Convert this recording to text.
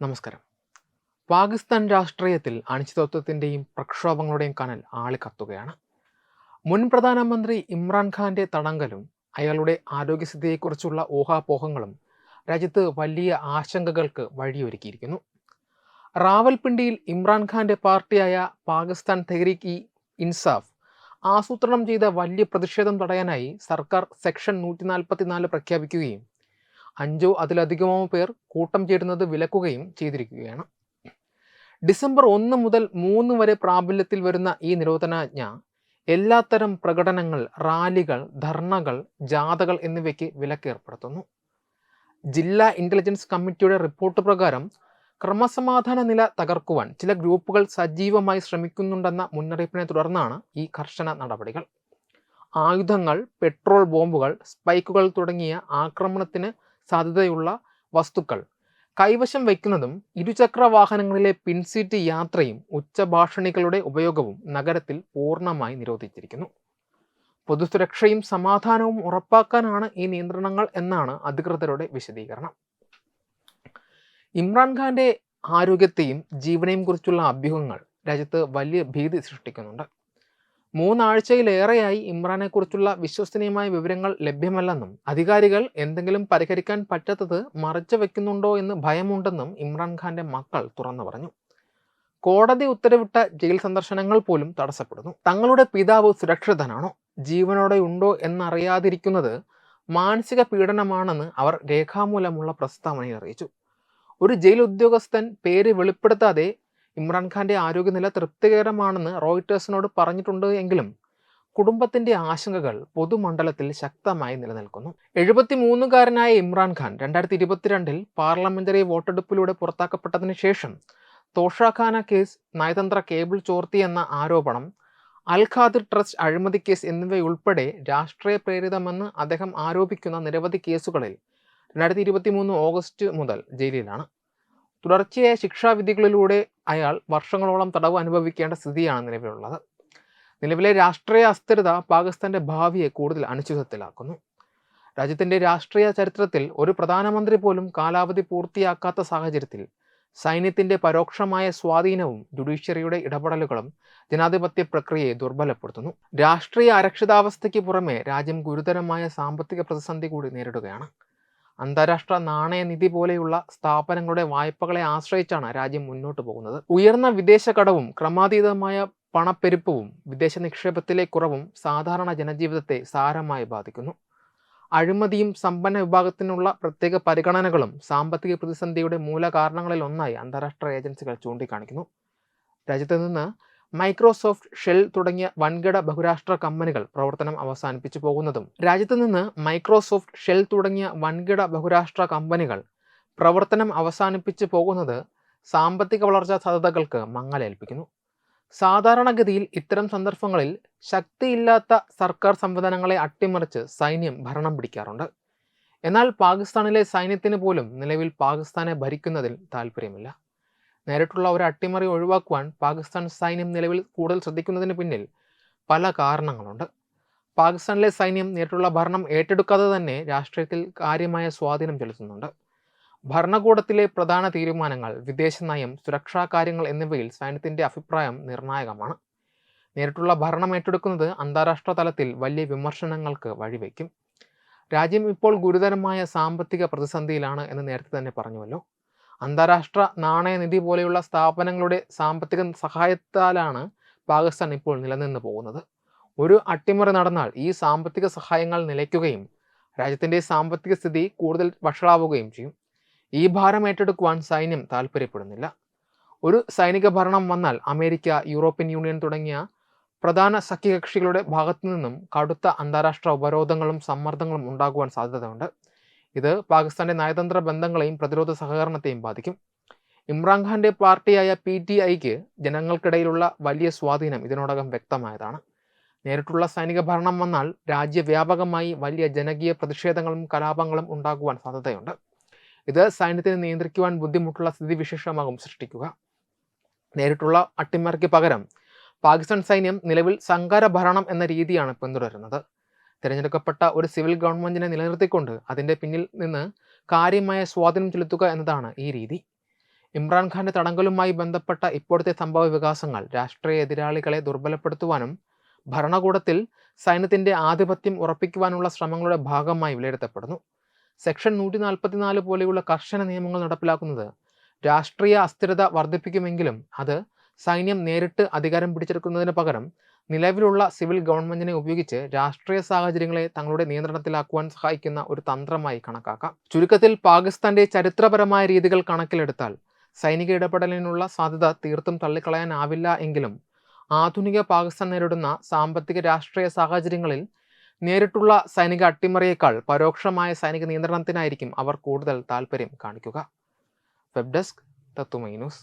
നമസ്കാരം. പാകിസ്ഥാൻ രാഷ്ട്രീയത്തിൽ അനിശ്ചിതത്വത്തിന്റെയും പ്രക്ഷോഭങ്ങളുടെയും കനൽ ആളിക്കത്തുകയാണ്. മുൻ പ്രധാനമന്ത്രി ഇമ്രാൻഖാന്റെ തടങ്കലും അയാളുടെ ആരോഗ്യസ്ഥിതിയെക്കുറിച്ചുള്ള ഊഹാപോഹങ്ങളും രാജ്യത്ത് വലിയ ആശങ്കകൾക്ക് വഴിയൊരുക്കിയിരിക്കുന്നു. റാവൽപിണ്ടിയിൽ ഇമ്രാൻഖാന്റെ പാർട്ടിയായ പാകിസ്ഥാൻ തെഹ്രീക്ക് ഇ ഇൻസാഫ് ആസൂത്രണം ചെയ്ത വലിയ പ്രതിഷേധം തടയാനായി സർക്കാർ സെക്ഷൻ നൂറ്റി പ്രഖ്യാപിക്കുകയും അഞ്ചോ അതിലധികമോ പേർ കൂട്ടം ചേരുന്നത് വിലക്കുകയും ചെയ്തിരിക്കുകയാണ്. ഡിസംബർ ഒന്ന് മുതൽ മൂന്ന് വരെ പ്രാബല്യത്തിൽ വരുന്ന ഈ നിരോധനാജ്ഞ എല്ലാത്തരം പ്രകടനങ്ങൾ റാലികൾ ധർണകൾ ജാഥകൾ എന്നിവയ്ക്ക് വിലക്കേർപ്പെടുത്തുന്നു. ജില്ലാ ഇന്റലിജൻസ് കമ്മിറ്റിയുടെ റിപ്പോർട്ട് പ്രകാരം ക്രമസമാധാന നില തകർക്കുവാൻ ചില ഗ്രൂപ്പുകൾ സജീവമായി ശ്രമിക്കുന്നുണ്ടെന്ന മുന്നറിയിപ്പിനെ തുടർന്നാണ് ഈ കർശന നടപടികൾ. ആയുധങ്ങൾ പെട്രോൾ ബോംബുകൾ സ്പൈക്കുകൾ തുടങ്ങിയ ആക്രമണത്തിന് സാധ്യതയുള്ള വസ്തുക്കൾ. കൈവശം വയ്ക്കുന്നതും ഇരുചക്ര വാഹനങ്ങളിലെ പിൻസീറ്റ് യാത്രയും ഉച്ചഭാഷണികളുടെ ഉപയോഗവും നഗരത്തിൽ പൂർണമായി നിരോധിച്ചിരിക്കുന്നു. പൊതുസുരക്ഷയും സമാധാനവും ഉറപ്പാക്കാനാണ് ഈ നിയന്ത്രണങ്ങൾ എന്നാണ് അധികൃതരുടെ വിശദീകരണം. ഇമ്രാൻഖാന്റെ ആരോഗ്യത്തെയും ജീവനെയും കുറിച്ചുള്ള അഭ്യൂഹങ്ങൾ രാജ്യത്ത് വലിയ ഭീതി സൃഷ്ടിക്കുന്നുണ്ട്. മൂന്നാഴ്ചയിലേറെയായി ഇമ്രാനെക്കുറിച്ചുള്ള വിശ്വസനീയമായ വിവരങ്ങൾ ലഭ്യമല്ലെന്നും അധികാരികൾ എന്തെങ്കിലും പരിഹരിക്കാൻ പറ്റാത്തത് മറച്ചു വെക്കുന്നുണ്ടോ എന്ന് ഭയമുണ്ടെന്നും ഇമ്രാൻഖാന്റെ മക്കൾ തുറന്നു പറഞ്ഞു. കോടതി ഉത്തരവിട്ട ജയിൽ സന്ദർശനങ്ങൾ പോലും തടസ്സപ്പെടുന്നു. തങ്ങളുടെ പിതാവ് സുരക്ഷിതനാണോ? ജീവനോടെ ഉണ്ടോ എന്നറിയാതിരിക്കുന്നത് മാനസിക പീഡനമാണെന്ന് അവർ രേഖാമൂലമുള്ള പ്രസ്താവനയിൽ അറിയിച്ചു. ഒരു ജയിൽ ഉദ്യോഗസ്ഥൻ പേര് വെളിപ്പെടുത്താതെ ഇമ്രാൻഖാന്റെ ആരോഗ്യനില തൃപ്തികരമാണെന്ന് റോയിറ്റേഴ്സിനോട് പറഞ്ഞിട്ടുണ്ട് എങ്കിലും കുടുംബത്തിന്റെ ആശങ്കകൾ പൊതുമണ്ഡലത്തിൽ ശക്തമായി നിലനിൽക്കുന്നു. എഴുപത്തിമൂന്നുകാരനായ ഇമ്രാൻഖാൻ രണ്ടായിരത്തി ഇരുപത്തിരണ്ടിൽ പാർലമെന്ററി വോട്ടെടുപ്പിലൂടെ പുറത്താക്കപ്പെട്ടതിന് ശേഷം തോഷാഖാന കേസ് നയതന്ത്ര കേബിൾ ചോർത്തി എന്ന ആരോപണം അൽ ഖാദിർ ട്രസ്റ്റ് അഴിമതി കേസ് എന്നിവയുൾപ്പെടെ രാഷ്ട്രീയ പ്രേരിതമെന്ന് അദ്ദേഹം ആരോപിക്കുന്ന നിരവധി കേസുകളിൽ രണ്ടായിരത്തി ഇരുപത്തി മൂന്ന് ഓഗസ്റ്റ് മുതൽ ജയിലിലാണ്. തുടർച്ചയായ ശിക്ഷാവിധികളിലൂടെ അയാൾ വർഷങ്ങളോളം തടവ് അനുഭവിക്കേണ്ട സ്ഥിതിയാണ് നിലവിലുള്ളത്. നിലവിലെ രാഷ്ട്രീയ അസ്ഥിരത പാകിസ്ഥാന്റെ ഭാവിയെ കൂടുതൽ അനിശ്ചിതത്തിലാക്കുന്നു രാജ്യത്തിന്റെ രാഷ്ട്രീയ ചരിത്രത്തിൽ ഒരു പ്രധാനമന്ത്രി പോലും കാലാവധി പൂർത്തിയാക്കാത്ത സാഹചര്യത്തിൽ സൈന്യത്തിന്റെ പരോക്ഷമായ സ്വാധീനവും ജുഡീഷ്യറിയുടെ ഇടപെടലുകളും ജനാധിപത്യ പ്രക്രിയയെ ദുർബലപ്പെടുത്തുന്നു. രാഷ്ട്രീയ അരക്ഷിതാവസ്ഥയ്ക്ക് പുറമെ രാജ്യം ഗുരുതരമായ സാമ്പത്തിക പ്രതിസന്ധി കൂടി നേരിടുകയാണ്. അന്താരാഷ്ട്ര നാണയനിധി പോലെയുള്ള സ്ഥാപനങ്ങളുടെ വായ്പകളെ ആശ്രയിച്ചാണ് രാജ്യം മുന്നോട്ട് പോകുന്നത്. ഉയർന്ന വിദേശ കടവും ക്രമാതീതമായ പണപ്പെരുപ്പവും വിദേശ നിക്ഷേപത്തിലെ കുറവും സാധാരണ ജനജീവിതത്തെ സാരമായി ബാധിക്കുന്നു. അഴിമതിയും സമ്പന്ന വിഭാഗത്തിനുള്ള പ്രത്യേക പരിഗണനകളും സാമ്പത്തിക പ്രതിസന്ധിയുടെ മൂലകാരണങ്ങളിൽ ഒന്നായി അന്താരാഷ്ട്ര ഏജൻസികൾ ചൂണ്ടിക്കാണിക്കുന്നു. രാജ്യത്ത് നിന്ന് മൈക്രോസോഫ്റ്റ് ഷെൽ തുടങ്ങിയ വൻകിട ബഹുരാഷ്ട്ര കമ്പനികൾ പ്രവർത്തനം അവസാനിപ്പിച്ചു പോകുന്നതും. രാജ്യത്ത് നിന്ന് മൈക്രോസോഫ്റ്റ് ഷെൽ തുടങ്ങിയ വൻകിട ബഹുരാഷ്ട്ര കമ്പനികൾ പ്രവർത്തനം അവസാനിപ്പിച്ചു പോകുന്നത് സാമ്പത്തിക വളർച്ചാ സാധ്യതകൾക്ക് മങ്ങലേൽപ്പിക്കുന്നു. സാധാരണഗതിയിൽ ഇത്തരം സന്ദർഭങ്ങളിൽ ശക്തിയില്ലാത്ത സർക്കാർ സംവിധാനങ്ങളെ അട്ടിമറിച്ച് സൈന്യം ഭരണം പിടിക്കാറുണ്ട്. എന്നാൽ പാകിസ്ഥാനിലെ സൈന്യത്തിന് പോലും നിലവിൽ പാകിസ്ഥാനെ ഭരിക്കുന്നതിൽ താല്പര്യമില്ല നേരിട്ടുള്ള ഒരു അട്ടിമറി ഒഴിവാക്കുവാൻ പാകിസ്ഥാൻ സൈന്യം നിലവിൽ കൂടുതൽ ശ്രദ്ധിക്കുന്നതിന് പിന്നിൽ പല കാരണങ്ങളുണ്ട്. പാകിസ്ഥാനിലെ സൈന്യം നേരിട്ടുള്ള ഭരണം ഏറ്റെടുക്കാതെ തന്നെ രാഷ്ട്രീയത്തിൽ കാര്യമായ സ്വാധീനം ചെലുത്തുന്നുണ്ട്. ഭരണകൂടത്തിലെ പ്രധാന തീരുമാനങ്ങൾ വിദേശ നയം സുരക്ഷാ കാര്യങ്ങൾ എന്നിവയിൽ സൈന്യത്തിന്റെ അഭിപ്രായം നിർണായകമാണ്. നേരിട്ടുള്ള ഭരണം ഏറ്റെടുക്കുന്നത് അന്താരാഷ്ട്ര തലത്തിൽ വലിയ വിമർശനങ്ങൾക്ക് വഴിവെക്കും. രാജ്യം ഇപ്പോൾ ഗുരുതരമായ സാമ്പത്തിക പ്രതിസന്ധിയിലാണ് എന്ന് നേരത്തെ തന്നെ പറഞ്ഞുവല്ലോ. അന്താരാഷ്ട്ര നാണയനിധി പോലെയുള്ള സ്ഥാപനങ്ങളുടെ സാമ്പത്തിക സഹായത്താലാണ് പാകിസ്ഥാൻ ഇപ്പോൾ നിലനിന്ന് പോകുന്നത്. ഒരു അട്ടിമറി നടന്നാൽ ഈ സാമ്പത്തിക സഹായങ്ങൾ നിലയ്ക്കുകയും രാജ്യത്തിന്റെ സാമ്പത്തിക സ്ഥിതി കൂടുതൽ വഷളാവുകയും ചെയ്യും. ഈ ഭാരം ഏറ്റെടുക്കുവാൻ സൈന്യം താല്പര്യപ്പെടുന്നില്ല ഒരു സൈനിക ഭരണം വന്നാൽ അമേരിക്ക യൂറോപ്യൻ യൂണിയൻ തുടങ്ങിയ പ്രധാന സഖ്യകക്ഷികളുടെ ഭാഗത്തു നിന്നും കടുത്ത അന്താരാഷ്ട്ര ഉപരോധങ്ങളും സമ്മർദ്ദങ്ങളും ഉണ്ടാകുവാൻ സാധ്യതയുണ്ട്. ഇത് പാകിസ്ഥാന്റെ നയതന്ത്ര ബന്ധങ്ങളെയും പ്രതിരോധ സഹകരണത്തെയും ബാധിക്കും. ഇമ്രാൻഖാന്റെ പാർട്ടിയായ പി ടി ഐക്ക് ജനങ്ങൾക്കിടയിലുള്ള വലിയ സ്വാധീനം ഇതിനോടകം വ്യക്തമായതാണ്. നേരിട്ടുള്ള സൈനിക ഭരണം വന്നാൽ രാജ്യവ്യാപകമായി വലിയ ജനകീയ പ്രതിഷേധങ്ങളും കലാപങ്ങളും ഉണ്ടാകുവാൻ സാധ്യതയുണ്ട്. ഇത് സൈന്യത്തിന് നിയന്ത്രിക്കുവാൻ ബുദ്ധിമുട്ടുള്ള സ്ഥിതിവിശേഷമാകും സൃഷ്ടിക്കുക. നേരിട്ടുള്ള അട്ടിമറിക്ക് പകരം പാകിസ്ഥാൻ സൈന്യം നിലവിൽ സങ്കാര ഭരണം എന്ന രീതിയാണ് പിന്തുടരുന്നത്. തിരഞ്ഞെടുക്കപ്പെട്ട ഒരു സിവിൽ ഗവൺമെന്റിനെ നിലനിർത്തിക്കൊണ്ട് അതിന്റെ പിന്നിൽ നിന്ന് കാര്യമായ സ്വാധീനം ചെലുത്തുക എന്നതാണ് ഈ രീതി. ഇമ്രാൻഖാന്റെ തടങ്കലുമായി ബന്ധപ്പെട്ട ഇപ്പോഴത്തെ സംഭവ വികാസങ്ങൾ രാഷ്ട്രീയ എതിരാളികളെ ദുർബലപ്പെടുത്തുവാനും ഭരണകൂടത്തിൽ സൈന്യത്തിന്റെ ആധിപത്യം ഉറപ്പിക്കുവാനുള്ള ശ്രമങ്ങളുടെ ഭാഗമായി വിലയിരുത്തപ്പെടുന്നു. സെക്ഷൻ നൂറ്റി നാൽപ്പത്തിനാല് പോലെയുള്ള കർശന നിയമങ്ങൾ നടപ്പിലാക്കുന്നത് രാഷ്ട്രീയ അസ്ഥിരത വർദ്ധിപ്പിക്കുമെങ്കിലും അത് സൈന്യം നേരിട്ട് അധികാരം പിടിച്ചെടുക്കുന്നതിന് പകരം നിലവിലുള്ള സിവിൽ ഗവൺമെന്റിനെ ഉപയോഗിച്ച് രാഷ്ട്രീയ സാഹചര്യങ്ങളെ തങ്ങളുടെ നിയന്ത്രണത്തിലാക്കുവാൻ സഹായിക്കുന്ന ഒരു തന്ത്രമായി കണക്കാക്കാം. ചുരുക്കത്തിൽ പാകിസ്ഥാന്റെ ചരിത്രപരമായ രീതികൾ കണക്കിലെടുത്താൽ സൈനിക ഇടപെടലിനുള്ള സാധ്യത തീർത്തും തള്ളിക്കളയാനാവില്ല എങ്കിലും ആധുനിക പാകിസ്ഥാൻ നേരിടുന്ന സാമ്പത്തിക രാഷ്ട്രീയ സാഹചര്യങ്ങളിൽ നേരിട്ടുള്ള സൈനിക അട്ടിമറിയേക്കാൾ പരോക്ഷമായ സൈനിക നിയന്ത്രണത്തിനായിരിക്കും അവർ കൂടുതൽ താല്പര്യം കാണിക്കുക. വെബ് ഡെസ്ക് തത്തുമൈ ന്യൂസ്.